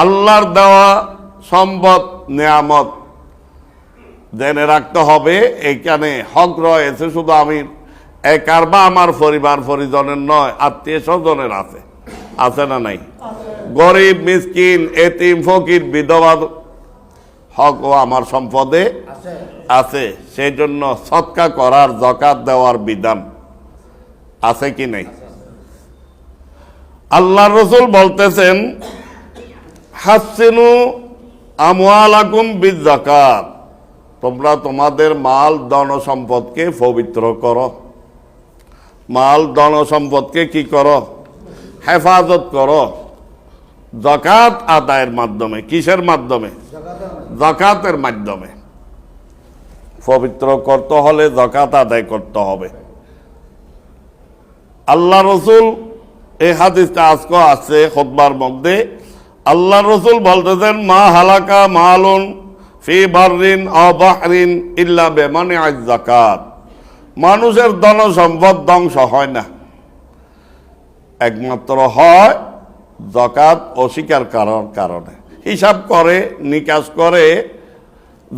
আল্লাহর দেওয়া সম্পদ নিয়ামত জেনে রাখতে হবে এখানে হক রয়েছে শুধু আমি। একার বা আমার পরিবার পরিজনের নয় আত্মীয় স্বজনের আছে। আছে না নাই? গরিব মিসকিন এতিম ফকির বিধবা হক ও আমার সম্পদে আছে। আছে। সেই জন্য সৎকা করার জকাত দেওয়ার বিধান আছে কি নেই? আল্লাহ রসুল বলতেছেন হাসিনু আমওয়ালাকুম বিজাকাত তোমরা তোমাদের মাল, ধন, সম্পদকে পবিত্র করো। মাল, ধন, সম্পদকে কি করো? হেফাজত করো। জাকাত আদায়ের মাধ্যমে, কিসের মাধ্যমে? জাকাতের মাধ্যমে। পবিত্র করতে হলে জাকাত আদায় করতে হবে। আল্লাহ রসুল এই হাদিসটা আজকে আছে খোদবার মধ্যে। আল্লাহ রসুল বলতেছেন মা হালাকা মালুন ফি বারিন অবাহরিন ইল্লা বেমানে আজ জাকাত মানুষের ধন সম্পদ ধ্বংস হয় না। একমাত্র হয় জকাত অস্বীকার করার কারণে। হিসাব করে নিকাশ করে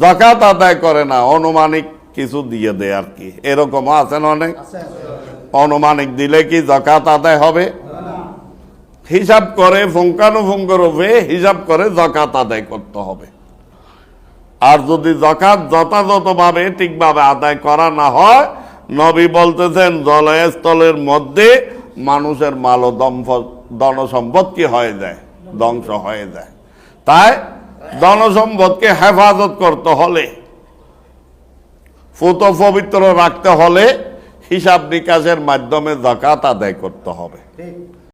জকাত আদায় করে না অনুমানিক কিছু দিয়ে দেয় আর কি। এরকম আছেন অনেক? অনুমানিক দিলে কি জকাত আদায় হবে? হিসাব করে ফুঙ্কানুফুঙ্ক রূপে হিসাব করে জাকাত আদায় করতে হবে। আর যদি জাকাত যথাযথভাবে ঠিকভাবে আদায় করা না হয়, নবী বলতেছেন, জলস্থলের মধ্যে মানুষের মাল ও ধন সম্পদ কি হয়ে যায়, ধ্বংস হয়ে যায়। তাই ধন সম্পদকে হেফাজত করতে হলে, ফুত পবিত্র রাখতে হলে হিসাব নিকাশের মাধ্যমে জাকাত আদায় করতে হবে।